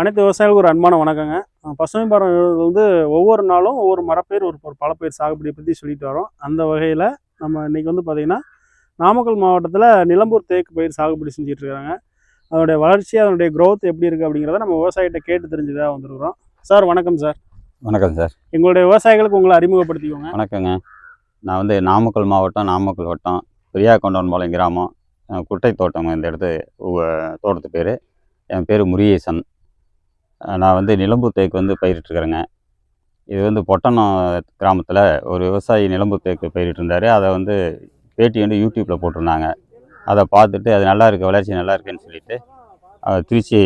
அனைத்து விவசாயிகளுக்கும் ஒரு அன்பான வணக்கங்க. பசுமை மரம் வந்து ஒவ்வொரு நாளும் ஒவ்வொரு மரப்பேர் ஒரு ஒரு பழப்பயிர் சாகுபடியை பற்றி சொல்லிட்டு வரோம். அந்த வகையில் நம்ம இன்னைக்கு வந்து பார்த்திங்கன்னா நாமக்கல் மாவட்டத்தில் நிலம்பூர் தேக்கு பயிர் சாகுபடி செஞ்சுட்டு இருக்காங்க. அதனுடைய வளர்ச்சி அதனுடைய growth எப்படி இருக்குது அப்படிங்கிறத நம்ம விவசாயிகிட்ட கேட்டு தெரிஞ்சுதான் வந்துருக்குறோம். சார் வணக்கம் சார். வணக்கம் சார். எங்களுடைய விவசாயிகளுக்கு உங்களை அறிமுகப்படுத்திக்கோங்க. வணக்கங்க. நான் வந்து நாமக்கல் மாவட்டம் நாமக்கல் வட்டம் பிரியா கொண்டவன்பாளையம் கிராமம். குட்டை தோட்டம் இந்த இடத்து தோட்டத்து பேர். என் பேர் முருகேசன். நான் வந்து நிலம்பூர் தேக்கு வந்து பயிரிட்டுருக்குறேங்க. இது வந்து பொட்டணம் கிராமத்தில் ஒரு விவசாயி நிலம்பூர் தேக்கு பயிரிட்டிருந்தார். அதை வந்து பேட்டி வந்து யூடியூப்பில் போட்டிருந்தாங்க. அதை பார்த்துட்டு அது நல்லா இருக்குது வளர்ச்சி நல்லா இருக்குன்னு சொல்லிட்டு திருச்சி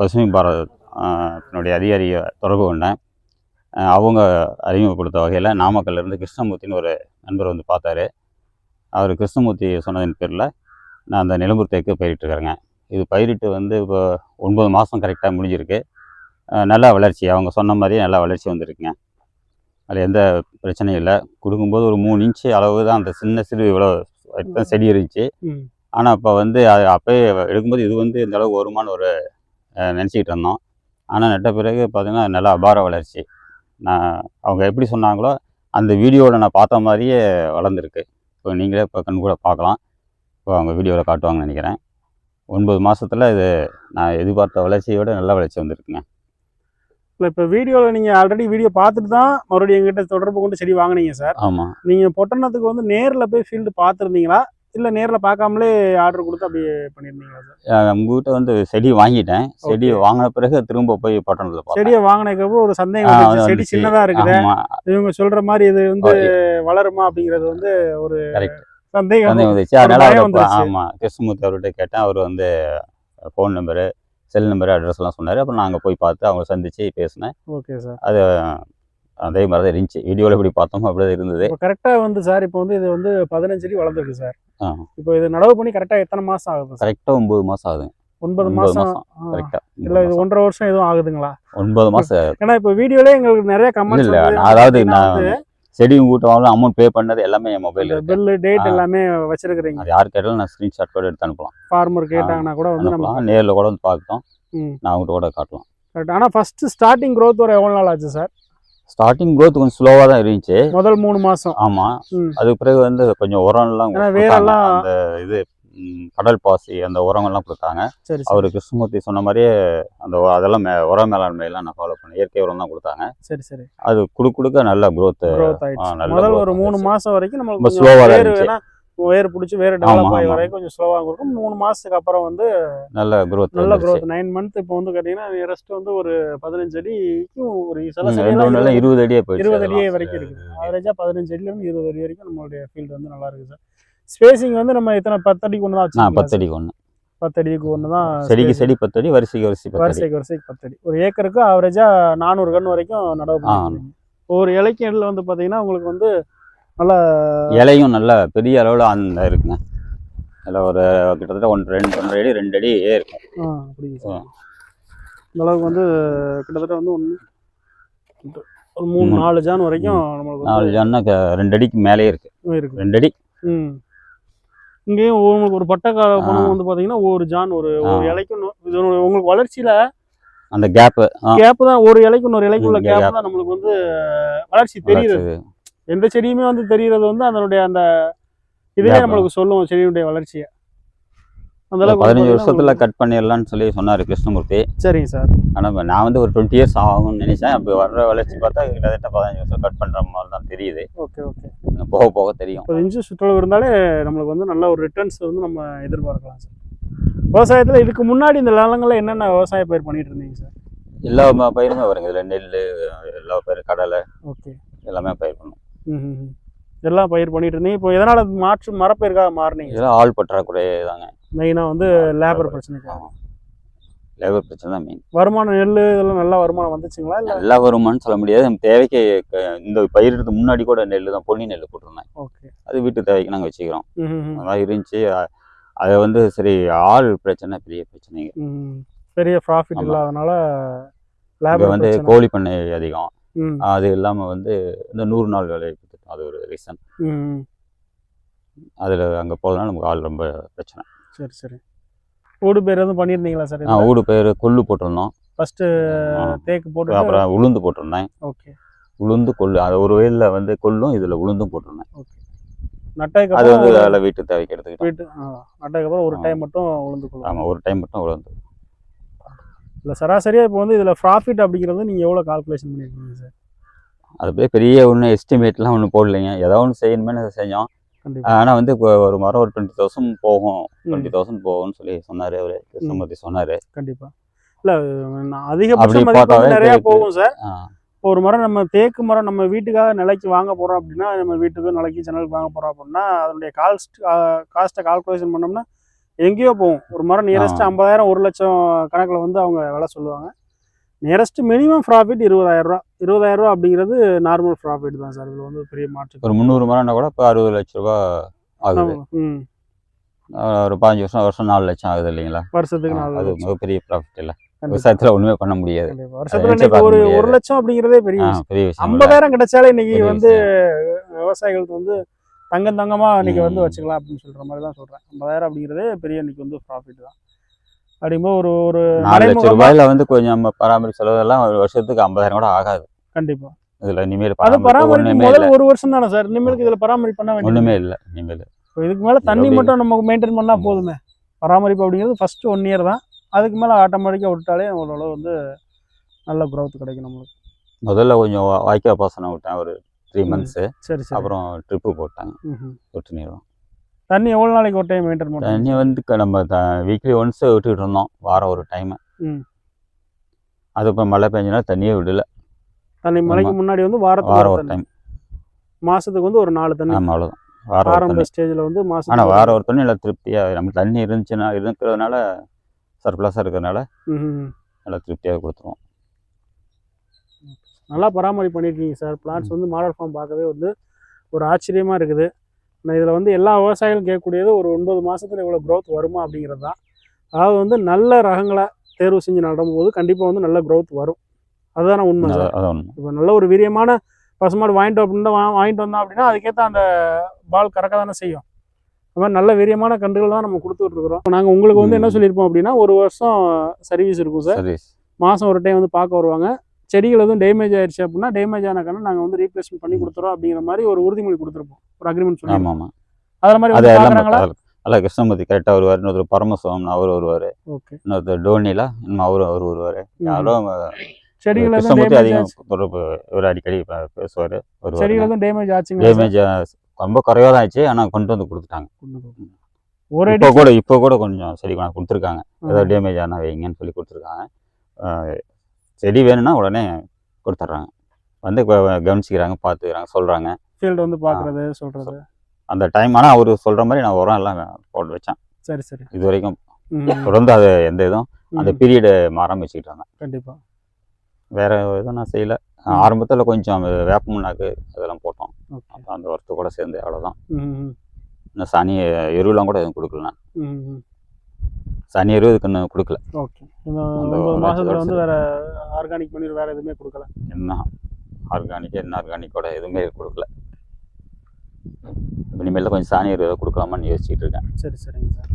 பசுமை பாரத் அதிகாரியை தொடர்பு கொண்டேன். அவங்க அறிமுகப்படுத்த வகையில் நாமக்கல்லேருந்து கிருஷ்ணமூர்த்தின்னு ஒரு நண்பர் வந்து பார்த்தாரு. அவர் கிருஷ்ணமூர்த்தி சொன்னதின் பேரில் நான் அந்த நிலம்பூர் தேக்கு பயிரிட்டுருக்கிறேங்க. இது பயிரிட்டு வந்து இப்போ ஒன்பது மாதம் கரெக்டாக முடிஞ்சிருக்கு. நல்ல வளர்ச்சி. அவங்க சொன்ன மாதிரியே நல்ல வளர்ச்சி வந்திருக்குங்க. அதில் எந்த பிரச்சனையும் இல்லை. கொடுக்கும்போது ஒரு மூணு இன்ச்சு அளவு தான். அந்த சின்ன சிறு இவ்வளோ தான் செடி இருந்துச்சு. ஆனால் இப்போ வந்து அது அப்போயே எடுக்கும்போது இது வந்து இந்த அளவுக்கு வருமானு ஒரு நினச்சிக்கிட்டு இருந்தோம். ஆனால் நட்ட பிறகு பார்த்தீங்கன்னா நல்ல அபார வளர்ச்சி. நான் அவங்க எப்படி சொன்னாங்களோ அந்த வீடியோவில் நான் பார்த்த மாதிரியே வளர்ந்துருக்கு. இப்போ நீங்களே இப்போ கண் கூட பார்க்கலாம். இப்போ அவங்க வீடியோவில் காட்டுவாங்கன்னு நினைக்கிறேன். ஒன்பது மாசத்துல இது நான் எதிர்பார்த்த வளர்ச்சியோட நல்ல வளர்ச்சி வந்திருக்குங்க. இல்லை இப்போ வீடியோவில் நீங்கள் ஆல்ரெடி வீடியோ பார்த்துட்டு தான் மறுபடியும் எங்கிட்ட தொடர்பு கொண்டு செடி வாங்குனீங்க சார் ஆமாம் நீங்கள் பொட்டணத்துக்கு வந்து நேரில் போய் ஃபீல்டு பார்த்துருந்தீங்களா? இல்லை நேரில் பார்க்காமலே ஆர்டர் கொடுத்து அப்படியே பண்ணியிருந்தீங்களா சார் உங்ககிட்ட வந்து செடி வாங்கிட்டேன். செடி. வாங்கின பிறகு திரும்ப போய் பட்டணத்தில் செடியை வாங்கினதுக்கப்புறம் ஒரு சந்தேகம் செடி வந்துச்சு. சின்னதா இருக்குது. இவங்க சொல்ற மாதிரி இது வந்து வளருமா அப்படிங்கிறது வந்து ஒரு சந்தேகம் வந்துச்சு. அதனால பயம் அவரை பா- வந்துருச்சு. ஆமா கிருஷ்ணமூர்த்தி அவர்கிட்ட கேட்டேன். அவர் வந்து phone number cell number address எல்லாம் சொன்னார். அப்புறம் அங்கே போய் பார்த்து அவங்க சந்திச்சு பேசினேன். ஓகே சார் அது அதே மாதிரி தான் இருந்துச்சு வீடியோவில் எப்படி பார்த்தோமோ அப்படி தான் இருந்தது கரெக்டாக வந்து சார் இப்போ வந்து இது வந்து பதினஞ்சு அடி வளர்ந்துருக்கு சார். இப்போ இது நடவு பண்ணி கரெக்டாக எத்தனை மாசம் ஆகுது கரெக்டாக ஒன்பது மாதம் ஆகுதுங்க. ஒன்பது மாசம். மாசம். ஆ. கரெக்டாக இல்ல இது ஒன்றரை வருஷம் எதுவும் ஆகுதுங்களா? ஒன்பது மாதம் ஏன்னா இப்போ வீடியோல எங்களுக்கு நிறைய கமெண்ட்ஸ் அதாவது நான் செடி கூட்ட வாங்கலாம் அமௌண்ட் பே பண்ணது எல்லாமே என் மொபைல் பில்லு டேட். எல்லாமே வச்சிருக்கிறீங்க. அது யார் கேட்டாலும் நான் ஸ்க்ரீன்ஷாட் கூட எடுத்து அனுப்பலாம். ஃபார்மர் கேட்டாங்கன்னா கூட வந்து நம்ம நேரில் கூட வந்து பார்க்கட்டும் ம். நான் அவங்ககிட்ட கூட காட்டலாம். கரெக்ட் ஆனால் ஃபர்ஸ்ட் ஸ்டார்டிங் growth ஒரு எவ்வளோ நாள் ஆச்சு சார் ஸ்டார்டிங் growth கொஞ்சம் ஸ்லோவாக தான் இருந்துச்சு. முதல் மூணு மாசம். ஆமாம் அதுக்கு பிறகு வந்து கொஞ்சம் உரம்லாம். வேரெல்லாம் அந்த இது கடல் பாசி அந்த உரங்கள்லாம் கொடுத்தாங்க. அவர் கிருஷ்ணமூர்த்தி சொன்ன மாதிரியே அந்த அதெல்லாம் மே உர மேலாண்மையெல்லாம் நான் ஃபாலோ பண்ணேன் இயற்கை உரம் தான் கொடுத்தாங்க. சரி சரி. அது கொடுக்க கொடுக்க நல்ல ஆயிடுச்சு. நல்ல ஒரு மூணு. மாசம் வரைக்கும் தான் வேறு இருந்துச்சு. வேர் பிடிச்சி வேறு டெவலப் ஆகி. வரைக்கும் கொஞ்சம் ஸ்லோவாக இருக்கும் மூணு மாசத்துக்கு அப்புறம் வந்து நல்ல growth நல்ல growth. நைன் மந்த் இப்போ வந்து கேட்டீங்கன்னா நியரஸ்ட் வந்து ஒரு பதினஞ்சு அடிக்கும் ஒரு சில இருபது- அடியே இருபது அடியே. வரைக்கும் இருக்குது ஆவரேஜா பதினஞ்சு அடியில இருந்து இருபது அடி வரைக்கும் நம்மளுடைய ஃபீல்டு வந்து நல்லா இருக்கு சார் ஸ்பேசிங் வந்து நம்ம எத்தனை பத்து அடிக்கு ஒன்று தான் நான் வச்சுருக்கோம் பத்து அடிக்கு ஒன்று பத்து அடிக்கு ஒன்று தான் செடிக்கு. செடி பத்து அடி வரிசைக்கு வரிசை வரிசைக்கு வரிசைக்கு பத்து அடி ஒரு ஏக்கருக்கு ஆவரேஜா நானூறு கன்று வரைக்கும் நடவு ஒரு இலைக்கு இடையில வந்து பாத்தீங்கன்னா உங்களுக்கு வந்து நல்லா இலையும் நல்ல பெரிய அளவில் அந்த இருக்குங்க. அதில் ஒரு கிட்டத்தட்ட ஒன்று ரெண்டு ஒன்றரை அடி ரெண்டு அடி இருக்கும். ஆ, அப்படிங்க சார்? அளவுக்கு வந்து கிட்டத்தட்ட வந்து ஒன்று ஒரு மூணு. நாலு ஜான் வரைக்கும் நம்மளுக்கு நாலு ஜான்னா ரெண்டு அடிக்கு மேலே இருக்கு. இருக்கு. ரெண்டு அடி. ம். இங்கேயும் உங்களுக்கு ஒரு பட்டை கால ஆ. பணம் வந்து பாத்தீங்கன்னா ஒரு ஜான் ஒரு ஒரு ஆ. இலைக்கு இன்னொரு- இதனோட உங்களுக்கு வளர்ச்சியில அந்த கேப்பு கேப் தான் ஒரு இலைக்கு இன்னொரு இலைக்கு உள்ள கேப். தான் நம்மளுக்கு வந்து வளர்ச்சி தெரியுது எந்த செடியுமே வந்து தெரியறது வந்து அதனுடைய அந்த இதுவே. நம்மளுக்கு சொல்லும் செடியுடைய வளர்ச்சியை பதினஞ்சு வருஷத்துல கட் பண்ணிடலாம்னு சொல்லி சொன்னார் கிருஷ்ணமூர்த்தி. சரிங்க சார். ஆனால் நான் வந்து ஒரு டுவெண்ட்டி இயர்ஸ் ஆகும்னு நினைச்சேன். அப்போ வர்ற வளர்ச்சி பார்த்தா கிட்டத்தட்ட பதினஞ்சு வருஷம் கட் பண்ணுற மாதிரி தான் தெரியுது. Okay okay. போக போக தெரியும். இன்ச்சு சுற்றளவு இருந்தாலே நம்மளுக்கு வந்து நல்ல ஒரு ரிட்டர்ன்ஸ் வந்து நம்ம எதிர்பார்க்கலாம் சார். விவசாயத்தில் இதுக்கு முன்னாடி இந்த நிலங்களில் என்னென்ன விவசாய பயிர் பண்ணிட்டு இருந்தீங்க சார்? எல்லா பயிருமே வருங்க. இதில் நெல் எல்லா பயிர் கடலை. ஓகே. எல்லாமே பயிர் பண்ணும் எல்லாம் பயிர் பண்ணிட்டு இருந்தீங்க. இப்போ எதனால் மாற்று மரப்பயிர்க்காக மாறினீங்க? இதெல்லாம் ஆள் பற்றாக்குறை தாங்க. மெயினாக வந்து லேபர் பிரச்சனைக்காக ஆமாம் லேபர் பிரச்சனை தான் மெயின் வருமானம் நெல் இதெல்லாம் நல்லா வருமானம் வந்துச்சுங்களா இல்லை? நல்லா வருமானு சொல்ல முடியாது. நம்ம தேவைக்கு இந்த பயிரிடுறதுக்கு முன்னாடி கூட நெல் தான் பொன்னி நெல் போட்டிருந்தேன். ஓகே. அது வீட்டு தேவைக்கு நாங்கள் வச்சுக்கிறோம். ம் அந்த மாதிரி இருந்துச்சு. அது வந்து சரி ஆள் பிரச்சனை பெரிய பிரச்சனைங்க பெரிய ப்ராஃபிட். இல்லாதனால லேபர் வந்து கோழி பண்ணை அதிகம். அது இல்லாமல் வந்து இந்த நூறு நாள் வேலை அது ஒரு ரீசன் அதில் அங்கே போகிறதுனால நமக்கு ஆள் ரொம்ப பிரச்சனை. சரி சரி. ஊடு பேர் எதுவும் பண்ணியிருந்தீங்களா சார்? ஆ, ஊடு பயிர் கொள்ளு போட்டிருந்தோம். ஃபர்ஸ்ட் ஆ. தேக்கு போட்டு அப்புறம் உளுந்து போட்டிருந்தேன். ஓகே. உளுந்து கொள்ளு. அது ஒரு வயலில் வந்து கொள்ளும் இதில் உளுந்தும் போட்டிருந்தேன். நட்டதுக்கு அது வந்து அதில் வீட்டு தேவைக்கு எடுத்துக்கிட்டேன் போயிட்டு ஆ, நட்டதுக்கு அப்புறம் ஒரு. டைம் மட்டும் உளுந்து கொள்ளும் ஆமாம் ஒரு டைம் மட்டும் உளுந்து. இல்லை சராசரியாக இப்போ வந்து இதில் ப்ராஃபிட் அப்படிங்கிறது நீங்கள் எவ்வளோ கால்குலேஷன் பண்ணியிருக்கீங்க சார்? அது பெரிய ஒன்றும் எஸ்டிமேட்லாம் ஒன்றும் போடலைங்க. ஏதோ ஒன்று செய்யணுமே செஞ்சோம். ஆனால் வந்து இப்போ ஒரு மரம் ஒரு டுவெண்ட்டி தௌசண்ட் போகும். டுவெண்ட்டி தௌசண்ட் போகும்னு சொல்லி சொன்னார் அவர். கிருஷ்ணமூர்த்தி சொன்னார். கண்டிப்பாக இல்லை அதிகபட்ச அப்படி மதிப்பு பார்த்தாவே வந்து நிறையா. போகும் சார். ஒரு மரம் நம்ம தேக்கு மரம் நம்ம வீட்டுக்காக நிலைக்கு வாங்க போகிறோம் அப்படின்னா நம்ம வீட்டுக்கு நிலைக்கு ஜன்னலுக்கு வாங்க போகிறோம் அப்படின்னா அதனுடைய காஸ்ட் காஸ்ட்டை கால்குலேஷன் பண்ணோம்னா எங்கேயோ போகும். ஒரு மரம் நியரஸ்ட். ஐம்பதாயிரம் ஒரு லட்சம் கணக்கில் வந்து அவங்க விலை சொல்லுவாங்க. நியரஸ்ட் மினிமம் ப்ராஃபிட் இருபதாயிரம் ரூபா. இருபதாயிரம் ரூபா அப்படிங்கிறது நார்மல் ப்ராஃபிட் தான் சார் இதில் வந்து பெரிய மாற்று ஒரு முந்நூறு மரம்னா கூட இப்போ அறுபது லட்ச ரூபா ஆகுது. ஒரு பாஞ்சு வருஷம் வருஷம் நாலு லட்சம் ஆகுது இல்லைங்களா? வருஷத்துக்கு நாலு அது. மிகப்பெரிய ப்ராஃபிட் இல்லை. விவசாயத்தில் ஒன்றுமே பண்ண முடியாது. வருஷத்துல ஒரு ஒரு. லட்சம் அப்படிங்கிறதே பெரிய பெரிய விஷயம். ஐம்பதாயிரம் கிடைச்சாலே இன்னைக்கு வந்து விவசாயிகளுக்கு வந்து தங்கம் தங்கமா இன்னைக்கு வந்து. வச்சுக்கலாம் அப்படின்னு சொல்ற மாதிரி தான் சொல்றேன். ஐம்பதாயிரம் அப்படிங்கிறதே பெரிய இன்னைக்கு வந்து ப்ராஃபிட் தான். அப்படிங்கும்போது ஒரு ஒரு நாலு லட்சம் ரூபாயில வந்து கொஞ்சம் நம்ம பராமரிப்பு செலவெல்லாம் ஒரு வருஷத்துக்கு ஐம்பதாயிரம் கூட ஆகாது. கண்டிப்பா. இதுல இனிமேல் அது பராமரிப்பு பராமரிப்பு ஒண்ணுமே முதல் இல்லை. ஒரு வருஷம் தானே சார்? இனிமேலுக்கு இதுல பராமரிப்பு பண்ண வேண்டியது ஒண்ணுமே இல்லை இனிமேல். இதுக்கு மேல தண்ணி? மட்டும் நம்ம மெயின்டைன் பண்ணா. போதுமே. பராமரிப்பு அப்படிங்கிறது ஃபர்ஸ்ட் ஒன் இயர் தான். அதுக்கு மேல ஆட்டோமேட்டிக்கா விட்டாலே ஓரளவு வந்து நல்ல growth கிடைக்கும் நம்மளுக்கு. முதல்ல கொஞ்சம் வாய்க்கால் பாசனம் விட்டேன் ஒரு த்ரீ. மந்த்ஸ் சரி சரி. அப்புறம் ட்ரிப்பு போட்டாங்க. சொட்டு நீரும் தண்ணி எவ்வளவு நாளைக்கு ஒரு டைம் மெயின்டைன் பண்ணுறோம் தண்ணி வந்து நம்ம வீக்லி ஒன்ஸ் விட்டுக்கிட்டு இருந்தோம் வாரம் ஒரு டைம். அது இப்போ மழை பெஞ்சனா தண்ணியே விடல. தண்ணி மழைக்கு முன்னாடி வந்து வாரத்துக்கு ஒரு டைம் மாசத்துக்கு வந்து ஒரு நாலு தண்ணி. அவ்வளோதான் வாரம் ஆரம்ப ஸ்டேஜ்ல வந்து ஆனால் மாசத்துக்கு ஒரு வாரம் ஒரு தண்ணி நல்லா திருப்தியாக நமக்கு தண்ணி இருந்துச்சுன்னா இருக்கிறதுனால சர்ப்ளஸாக இருக்கிறதுனால. நல்லா திருப்தியாக கொடுத்துருவோம். நல்லா பராமரிப்பு பண்ணியிருக்கீங்க சார் பிளாட்ஸ் வந்து மாடல் ஃபார்ம் பார்க்கவே வந்து ஒரு ஆச்சரியமா இருக்குது. நான் இதில் வந்து எல்லா விவசாயிகளும் கேட்கக்கூடியது ஒரு ஒன்பது மாசத்துல இவ்வளோ growth வருமா அப்படிங்கிறது தான் அதாவது வந்து நல்ல ரகங்களை தேர்வு செஞ்சு நடும்போது கண்டிப்பாக வந்து நல்ல growth வரும். அதுதானே உண்மை அதான் இப்போ நல்ல ஒரு வீரியமான பசுமாடு வாங்கிட்டு அப்படின்னா வாங்கிட்டு வந்தோம் அப்படின்னா அதுக்கேற்ற அந்த பால் கறக்க தானே செய்யும். அது மாதிரி நல்ல வீரியமான கன்றுகள் தான் நம்ம கொடுத்துட்டு இருக்கிறோம் நாங்கள் உங்களுக்கு வந்து என்ன. சொல்லியிருப்போம் அப்படின்னா ஒரு வருஷம் சர்வீஸ் இருக்கும் சார். மாதம் ஒரு டைம் வந்து பார்க்க வருவாங்க. செடிகள் எதுவும் டேமேஜ் ஆயிடுச்சு அப்படின்னா டேமேஜ் ஆன கண்ணு நாங்கள் வந்து ரீப்ளேஸ்மெண்ட் பண்ணி கொடுத்துறோம் அப்படிங்கிற மாதிரி ஒரு உறுதிமொழி கொடுத்துருப்போம். ஒரு அக்ரிமெண்ட் சொல்லி ஆமாம் அதில் மாதிரி அது. அல்ல கிருஷ்ணமூர்த்தி கரெக்டாக வருவார். இன்னொருத்தர் பரமசிவம் அவர் வருவார். ஓகே. இன்னொருத்தர் டோனிலா இன்னும் அவரும் அவர் வருவார். யாரும் செடிகள் அதிகம் தொடர்பு இவர் அடிக்கடி பேசுவார் செடிகள் எதுவும் டேமேஜ் ஆச்சுங்க. டேமேஜ் ரொம்ப குறைவாக தான் ஆச்சு ஆனால் கொண்டு வந்து கொடுத்துட்டாங்க. ஒரு இப்போ கூட இப்போ கூட கொஞ்சம் செடி கொண்டு கொடுத்துருக்காங்க. ஏதோ. டேமேஜ் ஆனால் வைங்கன்னு சொல்லி கொடுத்துருக்காங்க. செடி வேணும்னா உடனே கொடுத்துட்றாங்க. வந்து கவனிச்சிக்கிறாங்க பார்த்துக்கிறாங்க சொல்கிறாங்க ஃபீல்டு வந்து பார்க்குறது சொல்கிறது அந்த டைம் ஆனால் அவர் சொல்கிற மாதிரி நான் உரம் எல்லாம் போட்டு வச்சேன். சரி சரி. இது வரைக்கும் தொடர்ந்து அது எந்த இதுவும் அந்த பீரியடு மாறாம வச்சுக்கிட்டு இருந்தேன். கண்டிப்பா. வேற எதுவும் நான் செய்யல. ஆரம்பத்தில் கொஞ்சம் அந்த வேப்ப முன்னாக்கு அதெல்லாம் போட்டோம். அப்புறம் அந்த உரத்து கூட சேர்ந்து அவ்வளோதான் இன்னும் சனி எருவெல்லாம் கூட எதுவும் கொடுக்கல நான். சனி எருவு இதுக்கு இன்னும் கொடுக்கல. ஓகே. வந்து வேற ஆர்கானிக் பன்னீர் வேற எதுவுமே கொடுக்கல. என்ன ஆர்கானிக் என்ன ஆர்கானிக் கூட எதுவுமே கொடுக்கல. இனிமேல் கொஞ்சம் சாணி எருவு கொடுக்கலாமான்னு யோசிச்சுட்டு இருக்கேன். சரி சரிங்க சார்.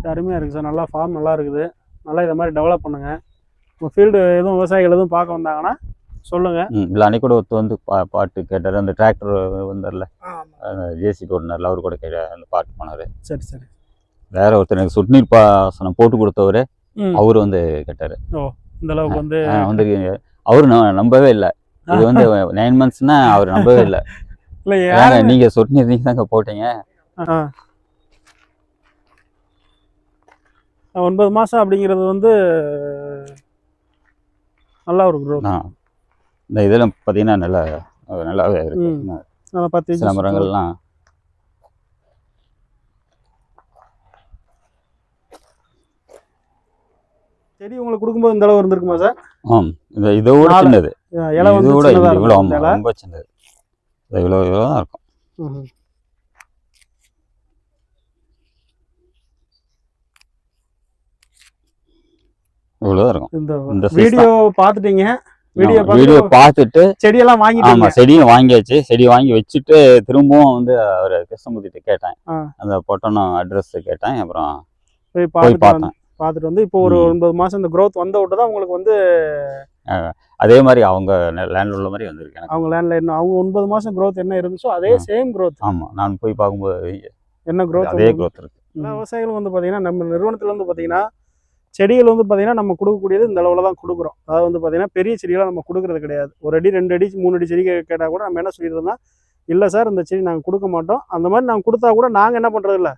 சரி, அருமையா இருக்கு சார். நல்லா ஃபார்ம் நல்லா இருக்குது. நல்லா இதை மாதிரி டெவலப் பண்ணுங்க. உங்கள் ஃபீல்டு எதுவும் விவசாயிகள் எதுவும் பார்க்க வந்தாங்கன்னா சொல்லுங்க. ம் இல்லை அன்னைக்கு கூட ஒருத்தர் வந்து பா பாட்டு கேட்டார். அந்த டிராக்டர் வந்தார்ல. ஜேசிபி ஓடினார்ல அவர் கூட கேட்ட அந்த பாட்டு போனார் சரி சரி. வேற ஒருத்தர் எனக்கு சுட்நீர் பாசனம் போட்டு கொடுத்தவர் ம். அவர் வந்து கேட்டார். இந்த அளவுக்கு வந்து வந்து அவரு நம்பவே இல்லை. இது வந்து நைன் மந்த்ஸ்னா அவர் நம்பவே இல்லை. இல்லை நீங்க சொட்டு நீங்க தாங்க போட்டீங்க. ஒன்பது மாசம் அப்படிங்கிறது வந்து நல்லா ஒரு ஆ. இந்த இதெல்லாம் பார்த்தீங்கன்னா நல்லா நல்லாவே இருக்கு. பத்து சில மரங்கள்லாம். செடி உங்களுக்கு கொடுக்கும்போது இந்த அளவு இருந்திருக்குமா சார்? ஆம். இந்த இதோட. சின்னது. இதோட இவ்வளோ. ரொம்ப சின்னது. இவ்வளோ இவ்வளோ தான் இருக்கும். இவ்வளோ இருக்கும். இந்த வீடியோ பார்த்துட்டீங்க. வீடியோ ஆமா, வீடியோ பார்த்து பார்த்துட்டு செடியெல்லாம் வாங்கிட்டீங்க. ஆமா செடியும் வாங்கியாச்சு. செடி வாங்கி வச்சுட்டு திரும்பவும் வந்து அவர் கிருஷ்ணமூர்த்திட்ட கேட்டேன். அந்த பொட்டணம் அட்ரஸ் கேட்டேன். அப்புறம் போய் பார்த்தேன். பார்த்துட்டு வந்து இப்போ ஒரு. ஒன்பது மாதம் இந்த growth வந்த விட்டு தான் உங்களுக்கு வந்து அதே மாதிரி அவங்க லேண்ட் உள்ள மாதிரி வந்திருக்கு எனக்கு. அவங்க லேண்டில் என்ன அவங்க ஒன்பது மாதம் growth என்ன இருந்துச்சோ அதே. Same growth. ஆமாம் நான் போய் பார்க்கும்போது என்ன growth அதே growth இருக்கு. விவசாயிகளும் வந்து பார்த்தீங்கன்னா நம்ம நிறுவனத்துல வந்து பார்த்தீங்கன்னா செடிகள் வந்து பார்த்திங்கன்னா நம்ம கொடுக்கக்கூடியது இந்த அளவில் தான் கொடுக்குறோம். அதாவது வந்து பார்த்தீங்கன்னா பெரிய செடிகளாக நம்ம கொடுக்குறது கிடையாது. ஒரு அடி ரெண்டு அடி மூணு அடி செடி கேட்டால் கூட நம்ம என்ன சொல்லிடுறதுன்னா இல்லை சார் இந்த செடி நாங்கள் கொடுக்க மாட்டோம். அந்த மாதிரி நாங்கள் கொடுத்தா கூட நாங்கள் என்ன பண்ணுறதில்ல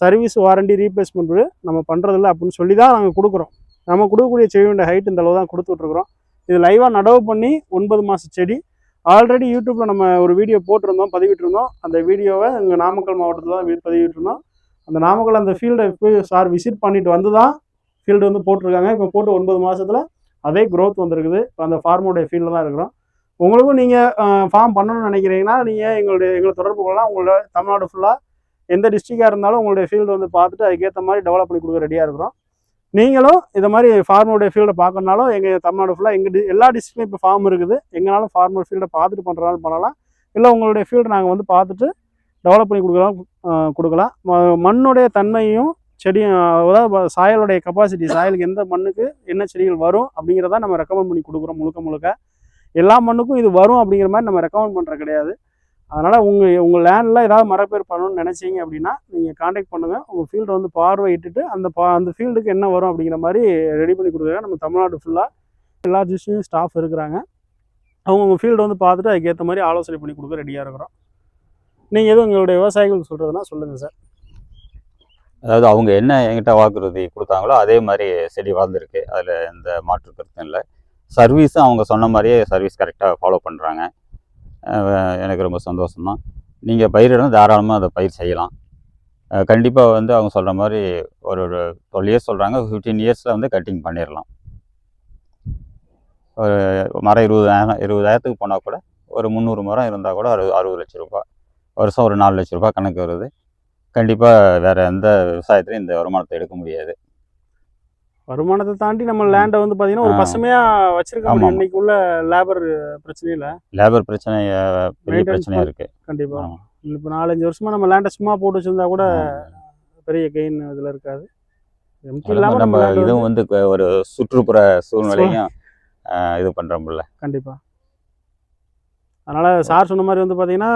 சர்வீஸ் வாரண்டி ரீப்ளேஸ்மெண்ட் நம்ம பண்ணுறதில்ல அப்படின்னு சொல்லி தான் நாங்கள் கொடுக்குறோம். நம்ம கொடுக்கக்கூடிய செடியோட ஹைட் இந்த அளவு தான் கொடுத்துட்ருக்குறோம் இது லைவாக நடவு பண்ணி ஒன்பது மாத செடி. ஆல்ரெடி யூடியூப்பில் நம்ம ஒரு வீடியோ போட்டிருந்தோம் பதிவிட்டிருந்தோம். அந்த வீடியோவை எங்கள் நாமக்கல் மாவட்டத்தில் தான் பதிவிட்டிருந்தோம். அந்த நாமக்கல் அந்த ஃபீல்டை போய் சார் விசிட் பண்ணிட்டு வந்து தான் ஃபீல்டு வந்து போட்டிருக்காங்க. இப்போ போட்டு ஒன்பது மாதத்தில் அதே க்ரோத் வந்திருக்குது. இப்போ அந்த ஃபார்மோடைய ஃபீல்டில் தான் இருக்கிறோம். உங்களுக்கும் நீங்கள் ஃபார்ம் பண்ணணும்னு நினைக்கிறீங்கன்னா நீங்கள் எங்களுடைய எங்களை தொடர்பு கொள்ளலாம். உங்களோட தமிழ்நாடு ஃபுல்லாக எந்த டிஸ்ட்ரிக்டாக இருந்தாலும் உங்களுடைய ஃபீல்டு வந்து பார்த்துட்டு அதுக்கேற்ற மாதிரி டெவலப் பண்ணி கொடுக்க ரெடியாக இருக்கிறோம். நீங்களும் இதை மாதிரி ஃபார்மோடைய ஃபீல்டை பார்க்கறனாலும் எங்கள் தமிழ்நாடு ஃபுல்லாக எங்கள் டி எல்லா டிஸ்ட்ரிக்ட்லையும் இப்போ ஃபார்ம் இருக்குது. எங்களாலும் ஃபார்மர் ஃபீல்டை பார்த்துட்டு பண்ணுறனாலும் பண்ணலாம். இல்லை உங்களுடைய ஃபீல்டை நாங்கள் வந்து பார்த்துட்டு டெவலப் பண்ணி கொடுக்கலாம் கொடுக்கலாம். மண்ணுடைய தன்மையும் செடியும் அதாவது சாயலுடைய கெப்பாசிட்டி சாயலுக்கு எந்த மண்ணுக்கு என்ன செடிகள் வரும் அப்படிங்கிறத நம்ம ரெக்கமெண்ட் பண்ணி கொடுக்குறோம் முழுக்க முழுக்க. எல்லா மண்ணுக்கும் இது வரும் அப்படிங்கிற மாதிரி நம்ம ரெக்கமெண்ட் பண்ணுறது கிடையாது. அதனால் உங்கள் உங்கள் லேண்டில் ஏதாவது மரப்பேர் பண்ணணும்னு நினச்சிங்க அப்படின்னா நீங்கள் காண்டாக்ட் பண்ணுங்கள் உங்கள் ஃபீல்டை வந்து பார்வையிட்டுட்டு அந்த பா அந்த ஃபீல்டுக்கு என்ன வரும் அப்படிங்கிற மாதிரி ரெடி பண்ணி கொடுக்குறாங்க நம்ம தமிழ்நாடு ஃபுல்லாக எல்லா டிஸ்ட்ரிக்டும் ஸ்டாஃப் இருக்கிறாங்க. அவங்க உங்கள் ஃபீல்டு வந்து பார்த்துட்டு அதுக்கேற்ற மாதிரி ஆலோசனை பண்ணி கொடுக்க ரெடியாக இருக்கிறோம். நீங்கள் எதுவும் உங்களுடைய விவசாயிகள் சொல்கிறதுனா சொல்லுங்கள் சார் அதாவது அவங்க என்ன என்கிட்ட வாக்குறுதி கொடுத்தாங்களோ அதே மாதிரி செடி வளர்ந்துருக்கு. அதில் எந்த மாற்று கருத்தும் இல்லை. சர்வீஸும் அவங்க சொன்ன மாதிரியே சர்வீஸ் கரெக்டாக ஃபாலோ பண்ணுறாங்க எனக்கு ரொம்ப சந்தோஷம்தான். நீங்கள் பயிரிடம் தாராளமாக அதை பயிர் செய்யலாம். கண்டிப்பாக வந்து அவங்க சொல்கிற மாதிரி ஒரு ஒரு டுவெல் இயர்ஸ் சொல்கிறாங்க ஃபிஃப்டீன் இயர்ஸில் வந்து கட்டிங் பண்ணிடலாம் ஒரு மரம் இருபதாயிரம் இருபதாயிரத்துக்கு போனால் கூட ஒரு முந்நூறு மரம் இருந்தால் கூட அறுபது அறுபது லட்ச ரூபாய் வருஷம் ஒரு நாலு லட்ச ரூபாய் கணக்கு வருது. கண்டிப்பாக வேறு எந்த விவசாயத்துலையும் இந்த வருமானத்தை எடுக்க முடியாது. வருமானத்தை தாண்டி நம்ம லேண்டை வந்து பார்த்தீங்கன்னா ஒரு ஆ. பசுமையா வச்சிருக்க ஆமா, முடியும். ஆமா. இன்னைக்கு உள்ள லேபர் பிரச்சனையில லேபர் பிரச்சனை பெரிய பிரச்சனையாக இருக்குது கண்டிப்பா. ஆமா. இப்போ நாலஞ்சு வருஷமா நம்ம லேண்டை சும்மா போட்டு வச்சிருந்தா கூட பெரிய கெயின் இதுல இருக்காது. நம்ம இதுவும் வந்து ஒரு சுற்றுப்புற சூழ்நிலையும் இது பண்ணுறோம்ல கண்டிப்பா. அதனால் சார் சொன்ன மாதிரி வந்து பார்த்தீங்கன்னா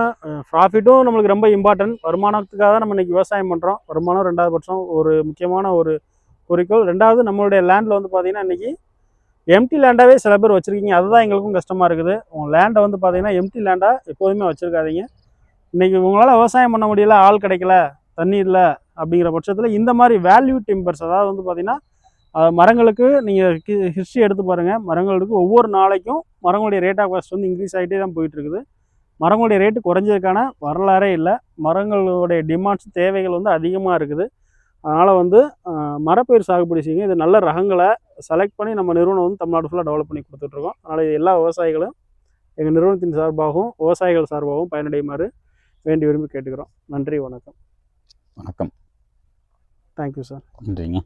ப்ராஃபிட்டும் நம்மளுக்கு ரொம்ப இம்பார்ட்டன்ட் வருமானத்துக்காக தான் நம்ம இன்றைக்கி விவசாயம் பண்ணுறோம் வருமானம் ரெண்டாவது பட்சம் ஒரு முக்கியமான ஒரு குறிக்கோள். ரெண்டாவது நம்மளுடைய லேண்டில் வந்து பார்த்தீங்கன்னா இன்னைக்கு எம்டி லேண்டாகவே சில பேர் வச்சுருக்கீங்க. அதுதான் எங்களுக்கும் கஷ்டமாக இருக்குது. உங்கள் லேண்டை வந்து பார்த்தீங்கன்னா எம்டி லேண்டாக எப்போதுமே வச்சுருக்காதீங்க. இன்னைக்கு உங்களால் விவசாயம் பண்ண முடியல ஆள் கிடைக்கல தண்ணி இல்லை அப்படிங்கிற பட்சத்தில் இந்த மாதிரி வேல்யூ டிம்பர்ஸ் அதாவது வந்து பார்த்திங்கன்னா மரங்களுக்கு நீங்கள் ஹிஸ்ட்ரி எடுத்து பாருங்கள் மரங்களுக்கு ஒவ்வொரு நாளைக்கும் மரங்களுடைய ரேட் ஆஃப் காஸ்ட் வந்து இன்க்ரீஸ் ஆகிட்டே தான் போயிட்டு இருக்குது மரங்களுடைய ரேட்டு குறைஞ்சதுக்கான வரலாறே இல்லை. மரங்களுடைய டிமாண்ட்ஸ் தேவைகள் வந்து அதிகமாக இருக்குது. அதனால் வந்து மரப்பயிர் சாகுபடி செய்யுங்க. இது நல்ல ரகங்களை செலக்ட் பண்ணி நம்ம நிறுவனம் வந்து தமிழ்நாடு ஃபுல்லாக டெவலப் பண்ணி கொடுத்துட்ருக்கோம். அதனால் இது எல்லா விவசாயிகளும் எங்கள் நிறுவனத்தின் சார்பாகவும் விவசாயிகள் சார்பாகவும் பயனடையுமாறு வேண்டி விரும்பி கேட்டுக்கிறோம். நன்றி வணக்கம். வணக்கம். தேங்க்யூ சார் நன்றிங்க.